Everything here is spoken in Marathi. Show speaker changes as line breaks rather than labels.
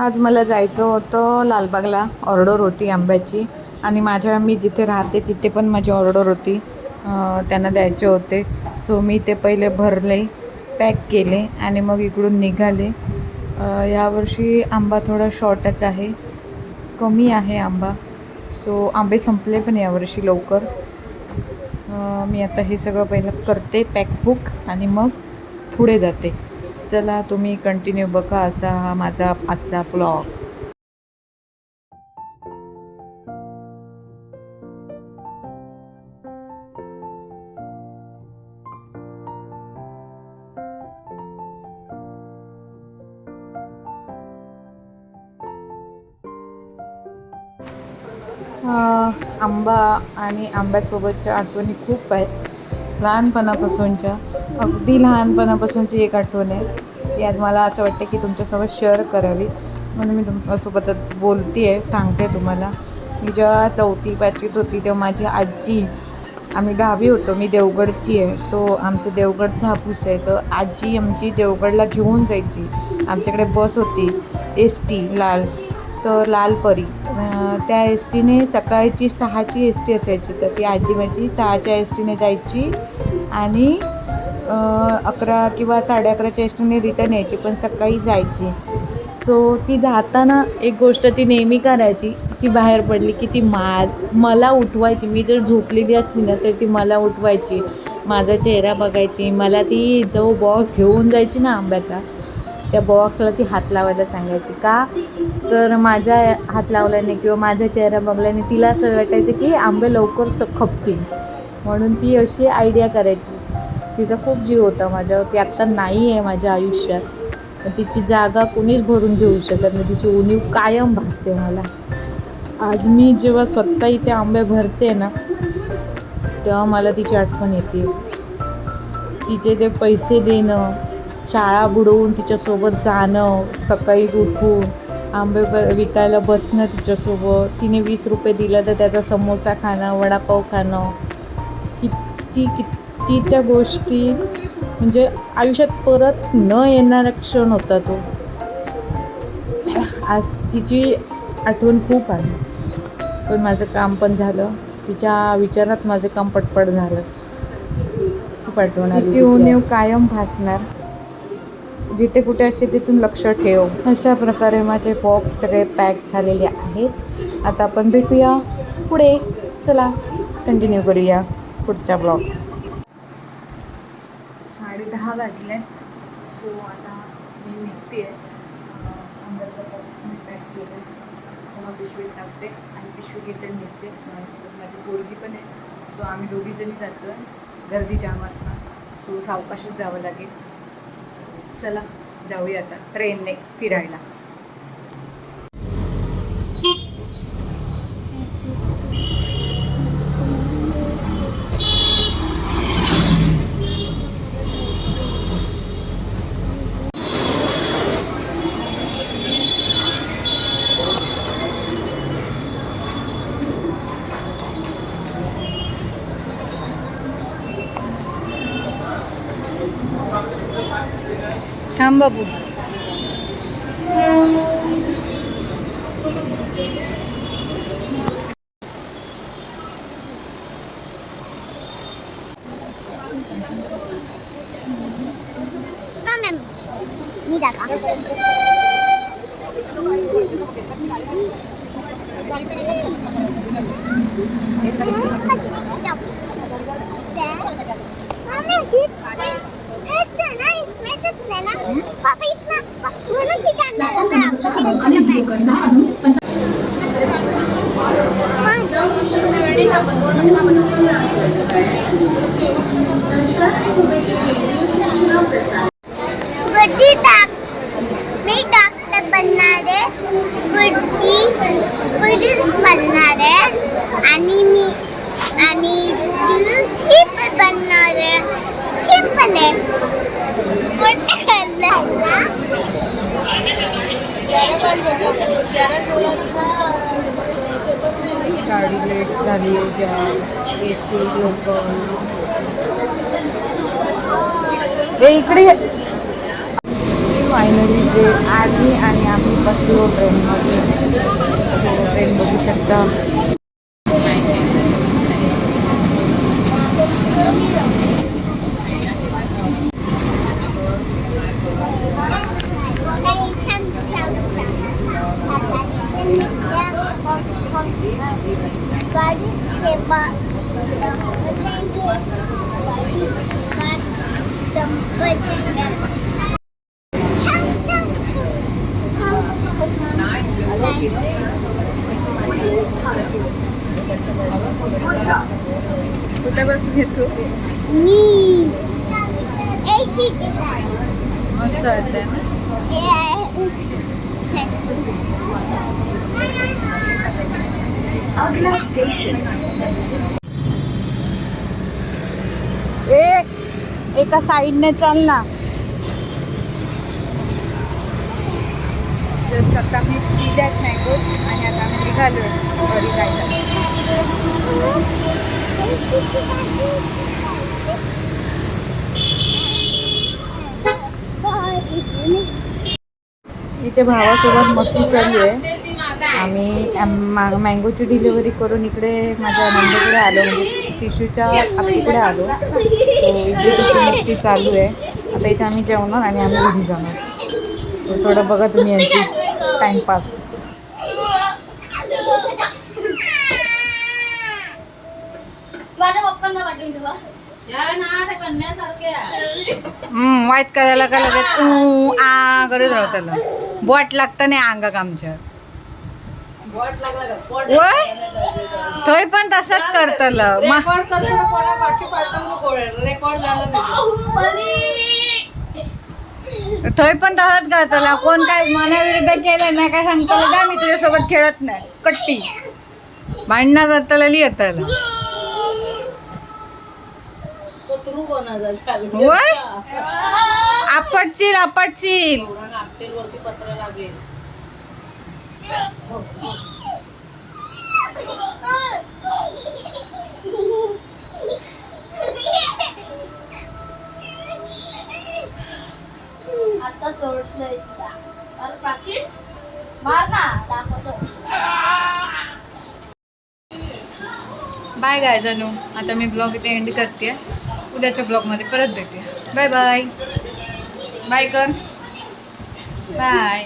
आज मला जायचं होतं लालबागला ऑर्डर होती आंब्याची. आणि माझ्या मी जिथे राहते तिथे पण माझी ऑर्डर होती. त्यांना द्यायचे होते. सो मी ते पहिले भरले पॅक केले आणि मग इकडून निघाले. यावर्षी आंबा थोडा शॉर्टच आहे. कमी आहे आंबा. सो आंबे संपले पण यावर्षी लवकर. मी आता हे सगळं पहिलं करते पॅकबुक आणि मग पुढे जाते. चला तुम्ही कंटिन्यू बघा असा हा माझा आजचा ब्लॉग आंबा आणि आंब्यासोबतच्या आठवणी खूप आहेत. लहानपणापासूनच्या अगदी लहानपणापासूनची एक आठवण आहे. ती आज मला असं वाटतं की तुमच्यासोबत शेअर करावी. म्हणून मी तुमच्यासोबतच बोलते आहे सांगते तुम्हाला. मी जेव्हा चौथी पाचवीत होती तेव्हा माझी आजी आम्ही गावी होतो. मी देवगडची आहे. सो आमचं देवगडचा हापूस आहे. तर आजी आमची देवगडला घेऊन जायची. आमच्याकडे बस होती एस टी लाल. तर लालपरी. परी त्या एस टीने सकाळची सहाची एस टी असायची. तर ती आजी माझी सहाच्या एस टीने जायची आणि अकरा किंवा साडे अकराच्या एस टीने रिटर्न यायची पण सकाळी जायची. सो ती जाताना एक गोष्ट ती नेहमी करायची ती बाहेर पडली की ती मा मला उठवायची. मी जर झोपलेली असली ना तर ती मला उठवायची. माझा चेहरा बघायची. मला ती जो बॉक्स घेऊन जायची ना आंब्याचा त्या बॉक्सला ती हात लावायला सांगायची का? तर माझ्या हात लावल्याने किंवा माझा चेहरा बघल्याने तिला असं वाटायचं की आंबे लवकर स खपतील. म्हणून ती अशी आयडिया करायची. तिचा खूप जीव होता माझ्यावर ती आत्ता नाही आहे माझ्या आयुष्यात. पण तिची जागा कोणीच भरून घेऊ शकत नाही. तिची उणीव कायम भासते मला. आज मी जेव्हा स्वतः इथे आंबे भरते ना तेव्हा मला तिची आठवण येते. तिचे ते पैसे देणं शाळा बुडवून तिच्यासोबत जाणं सकाळीच उठून आंबे ब विकायला बसणं तिच्यासोबत. तिने वीस रुपये दिलं तर त्याचा समोसा खाणं वडापाव खाणं. किती किती त्या गोष्टी म्हणजे आयुष्यात परत न येणारा क्षण होता तो. आज तिची आठवण खूप आली पण माझं काम पण झालं. तिच्या विचारात माझं काम पटपट झालं. खूप आठवण तिची उणीव कायम भासणार. जिथे कुठे असे तिथून लक्ष ठेव. अशा प्रकारे माझे बॉक्स सगळे पॅक झालेले आहेत. आता आपण भेटूया पुढे. चला कंटिन्यू करूया पुढचा ब्लॉग साडे दहा वाजले. सो आता मी निघते अंदरचा बॉक्स मी पॅक केलं तेव्हा पिशवीत टाकते आणि पिशवी घेते निघते. माझी पोरगी पण आहे. सो आम्ही दोघी जणी जातो गर्दी जाम असणार. सो सावकाशच जावं लागेल. चला जाऊया आता ट्रेनने फिरायला.
রামবাবুর गुड्डी टाक. मी डॉक्टर बनणार आहे. गुड्डी पोलीस बनणार आहे. आणि मी आणि शिप बनणार आहे. सिंपल
कार्डिलेट झाली ज्या ए सी इकडे फायनली ट्रेन आली आणि आम्ही बसलो ट्रेनमध्ये. सो ट्रेन बघू शकता.
गाडी सेवा छान छान
कुठे बसून घेतो
मी एसीची
मस्त वाटतंय ना ए एका साईडने चाल ना. जस्ट आता मी पिल्यात मँगोज आणि आता मी निघालो घरी जायला इथे भावासोबत मस्ती चालू आहे. आम्ही आम- मँगोची डिलिव्हरी करून इकडे माझ्या नंदेकडे आलो म्हणजे टिशूच्या आत्तीकडे आलो. सो मस्ती चालू आहे. आता इथे आम्ही जेवणार आणि आम्ही घरी जाणार. सो थोडं बघा तुम्ही यांची टाईमपास वाईट करायला का लगेच आ करत राहू त्याला. बोट लागतं नाही अंगाक आमच्या. वय? थंय पण तसंच करतल. थंय पण तसंच करतला. कोण काय मनाविरुद्ध केलं ना काय सांगताला जा मी तुझ्यासोबत खेळत नाही. कट्टी. भांडणं करताला लिहिताला. वय? आपटशील आपटशील.
आता सोडलंय अरे प्राचीन मार ना दाखवतो.
बाय गाय जानू आता मी ब्लॉग इथे एंड करते उद्याच्या ब्लॉगमध्ये परत भेटूया. बाय बाय बाय कर. बाय